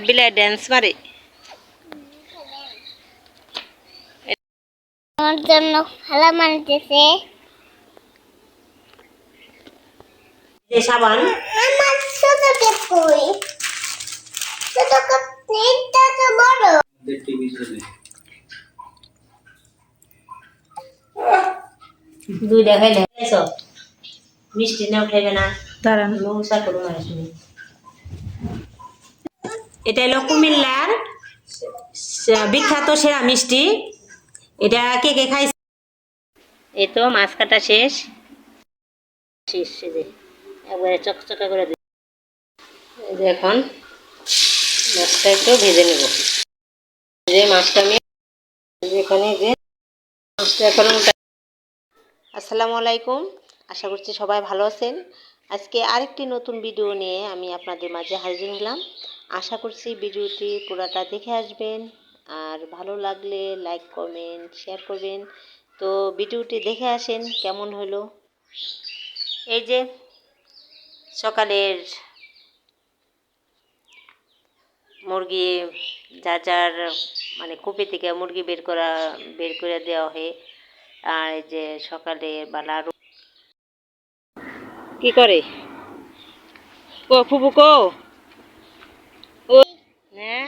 বিলাই ড্যান্স মারে আমার জন্য খেলা মানতেছে যে সাবান আমার ছোট দুই দেখাই দেখাইছ মিষ্টি না উঠাইবে না দাঁড়ান। মৌসা করো মানুষ এটা হলো কুমিল্লার বিখ্যাত সেরা মিষ্টি। এটা কে কে খাইছে? এই তো মাছ কাটা শেষ। শেষ সেজে একবারে চকচকা করে দিই। যে এখন মাছটা একটু ভেজে নেব। যে মাছটা আমি যেখানে যে মাছটা এখন আসসালামু আলাইকুম। আশা করছি সবাই ভালো আছেন। আজকে আরেকটি নতুন ভিডিও নিয়ে আমি আপনাদের মাঝে হাজির হলাম। আশা করছি ভিডিওটি পুরাটা দেখে আসবেন। আর ভালো লাগলে লাইক কমেন্ট শেয়ার করবেন। তো ভিডিওটি দেখে আসেন, কেমন হলো? এই যে সকালের মুরগি, যা যার মানে কুপি থেকে মুরগি বের করা, বের করে দেওয়া হয়। আর এই যে সকালে বেলা কি করে? কো ফুবু কো। ও হ্যাঁ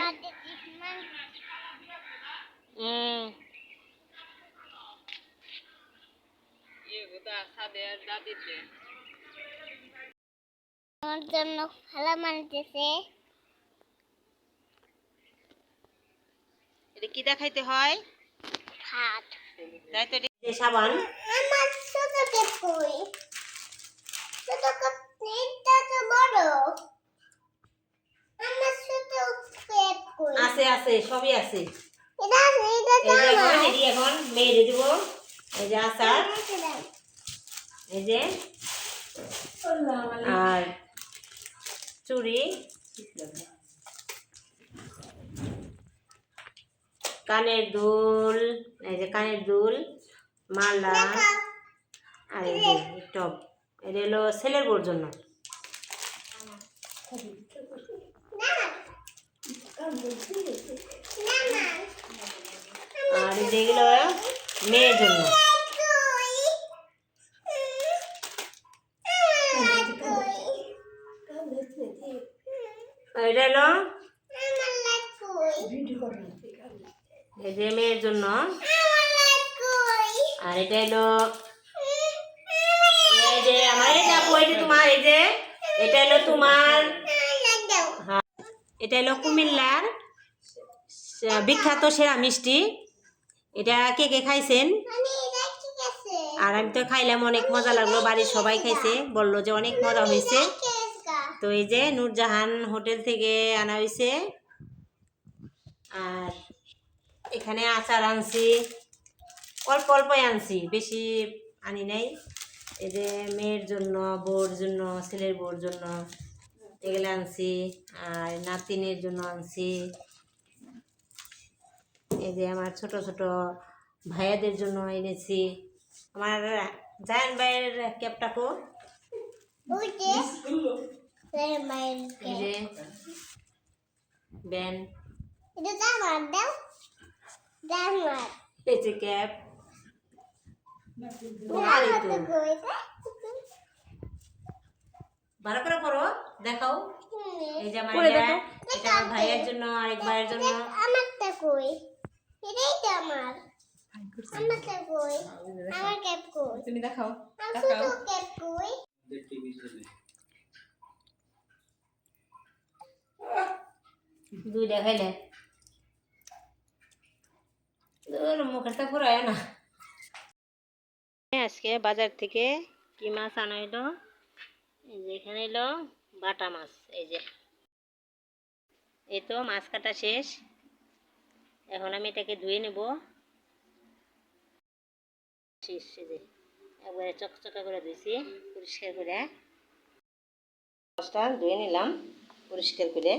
আমার জন্য খেলা মানতেছে এটা কি দেখাইতে হয়? হাত তাই তো সাবান। আমার ছোট আছে আছে সবই আছে। এখন মেরে দিব। এই যে আচার। এই যে আর চুড়ি। কানের দুল এই যে কানের দুল মালা। আর এই যে টপ। এটা হলো ছেলের বোর জন্য। আর এই যে মেয়ের জন্য। এটা হলো এই যে মেয়ের জন্য। আর এটা হলো এই যে তোমার এই যে, এটা হলো তোমার, এটা হলো কুমিল্লার বিখ্যাত সেরা মিষ্টি। এটা কে কে খাইছেন? আর আমি তো খাইলাম, অনেক মজা লাগল, বাড়ির সবাই খাইছে, বলল যে অনেক মজা হয়েছে। তো এই যে নূরজাহান হোটেল থেকে আনা হয়েছে। আর এখানে আচার আনছি, অল্প অল্পই আনছি, বেশি আনি নাই। এই যে মেয়ের জন্য বউর জন্য ছেলের বউর জন্য এগুলো আনছি। আর নাতিনের জন্য আনছি। এই যে আমার ছোট ছোট ভাইয়াদের জন্য এনেছি। আমার জায়ান ভাইয়ের ক্যাপটাকো এই যে ব্যান। যে ক্যাপ। ভালো করে করো দেখাও। এই যে আমার এটা এটা আমার ভাইয়ের জন্য আরেক ভাইয়ের জন্য। আমারটা কই? এটাই তো আমার। আমারটা কই? আমার ক্যাপ কই? তুমি দেখাও। আমার ক্যাপ কই? দুই দেখাইলে। মুখের তো ফুরায় না। আজকে বাজার থেকে কি মাছ আনা হইল? যে এখানে এলো বাটা মাছ, এই যে। এই তো মাছ কাটা শেষ। এখন আমি এটাকে ধুয়ে নেব। শেষ, এই যে। একবারে চকচকা করে ধুইছি, পরিষ্কার করে। মাছটা ধুয়ে নিলাম, পরিষ্কার করে।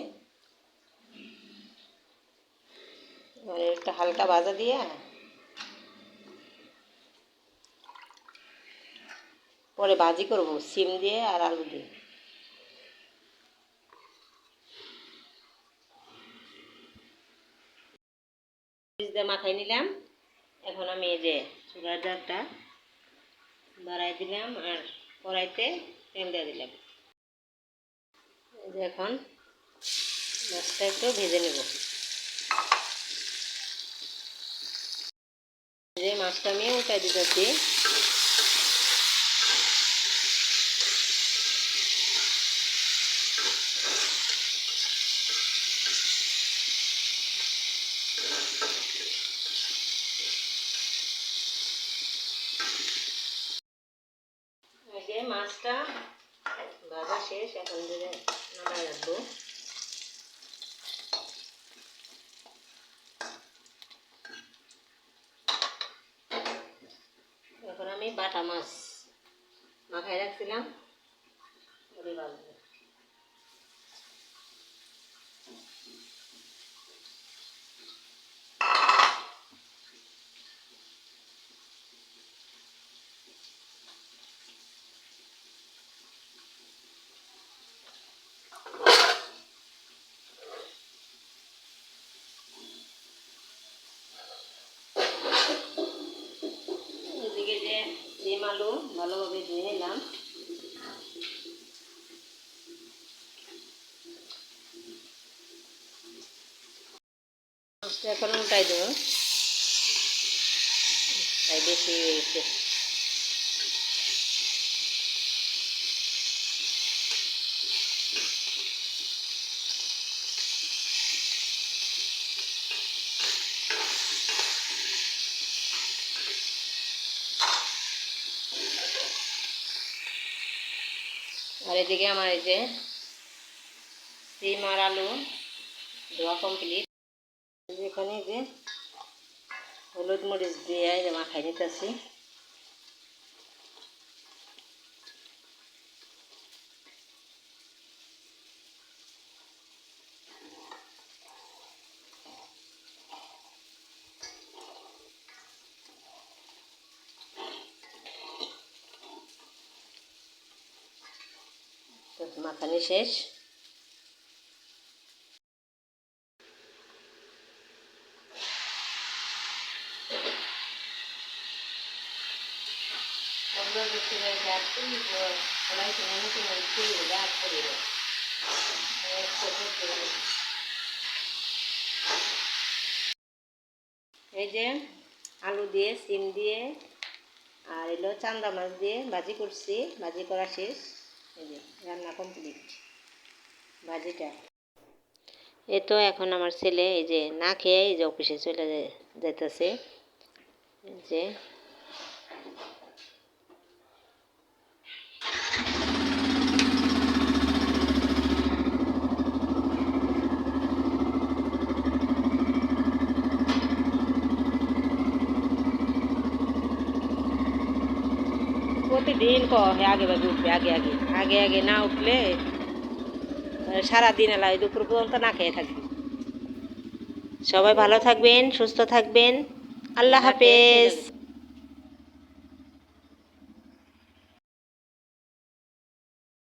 একটা হালকা ভাজা দিয়ে পরে ভাজি করব, সিম দিয়ে আর আলু দিয়ে। দিয়ে মাখাই নিলাম। এখন আমি এই যে চুলার জারটা বাড়াই দিলাম আর কড়াইতে তেল দিয়ে দিলাম। এখন মাছটা একটু ভেজে নেব। যে মাছটা আমি উঠাই দিতেছি। মাছটা ভাজা শেষ এখন ধরে নামাই রাখব। এখন আমি বাটা মাছ মাখায় রাখছিলাম ওরে বাজবো এদিকে যে ডিম আলু ভালোভাবে ধুয়ে নিলাম এখন উল্টাই দেবো। তাই বেশি হয়েছে আর এদিকে আমার এই যে সিম আর আলু ধোয়া কমপ্লিট এখানে যে হলুদ মরিচ দিয়ে মা মাখাই নিতেছি। মাখানি শেষ। এই যে আলু দিয়ে, সিম দিয়ে, আর এলো চান্দা মাছ দিয়ে ভাজি করছি। ভাজি করা শেষ। রান্না কমপ্লিট ভাজিটা। এ তো এখন আমার ছেলে এই যে না খেয়ে এই যে অফিসে চলে যেতেছে যে প্রতিদিন হে আগে ভাগে উঠবে আগে আগে। আগে আগে না উঠলে সারাদিন এলাই দুপুর পর্যন্ত না খেয়ে থাকবে। সবাই ভালো থাকবেন সুস্থ থাকবেন। আল্লাহ হাফেজ।